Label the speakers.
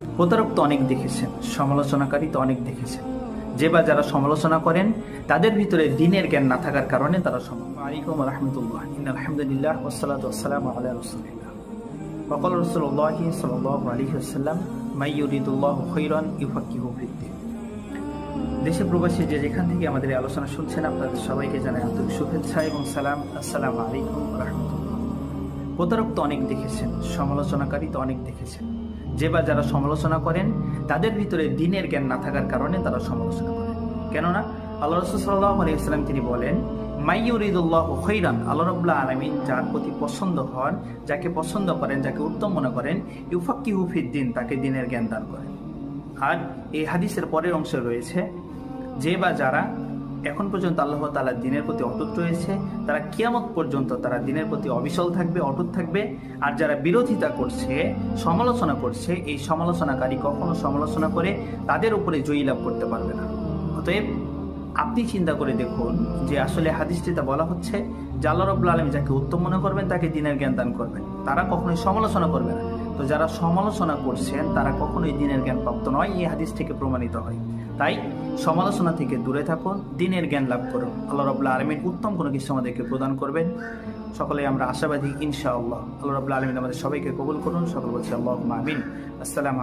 Speaker 1: প্রতারক তো অনেক দেখেছেন সমালোচনাকারী তো অনেক দেখেছেন যে বা যারা সমালোচনা করেন, তাদের ভিতরে দিনের জ্ঞান না থাকার কারণে তারা দেশে প্রবাসী যে যেখান থেকে আমাদের আলোচনা শুনছেন, আপনাদের সবাইকে জানাই আন্তরিক শুভেচ্ছা এবং সালাম। আসসালাম আলাইকুম রহমতুল প্রতারক তো অনেক দেখেছেন, সমালোচনাকারী তো অনেক দেখেছেন। যে বা যারা সমালোচনা করেন, তাদের ভিতরে দিনের জ্ঞান না থাকার কারণে তারা সমালোচনা করেন। কেননা, আল্লাহ রসুল সাল্লাহ আলী ইসলাম তিনি বলেন মাইয়ুরিদুল্লাহ খৈরান আল্লাহ রবুল্লাহ আলমিন যার প্রতি পছন্দ হন, যাকে পছন্দ করেন, যাকে উত্তম মনে করেন ইউফাক্কি হুফিদ্দিন তাকে দিনের জ্ঞান দান করেন। আর এই হাদিসের পরের অংশে রয়েছে, যে বা যারা এখন পর্যন্ত আল্লাহ তালার দিনের প্রতি অটুট রয়েছে। তারা কিয়ামত পর্যন্ত তারা দিনের প্রতি অবিচল থাকবে, অটুট থাকবে। আর যারা বিরোধিতা করছে, সমালোচনা করছে, এই সমালোচনাকারী কখনো সমালোচনা করে তাদের উপরে জয়ী লাভ করতে পারবে না। অতএব আপনি চিন্তা করে দেখুন যে আসলে হাদিসটিতে বলা হচ্ছে যে আল্লাহ রব্লা আলম যাকে উত্তম মনে করবেন, তাকে দিনের জ্ঞান দান করবেন। তারা কখনোই সমালোচনা করবে না। তো যারা সমালোচনা করছেন, তারা কখনোই দিনের জ্ঞান প্রাপ্ত নয়। এই হাদিস থেকে প্রমাণিত হয়। তাই সমালোচনা থেকে দূরে থাকুন, দিনের জ্ঞান লাভ করুন। আল্লাহ রবুল্লা আলমিন উত্তম কোনো কিছু আমাদেরকে প্রদান করবেন। সকলে আমরা আশাবাদী, ইনশাআল্লাহ। আল্লাহ রবুল্লা আলমিন আমাদের সবাইকে কবুল করুন। সকল বলছি আল্লাহ মামিন আসসালাম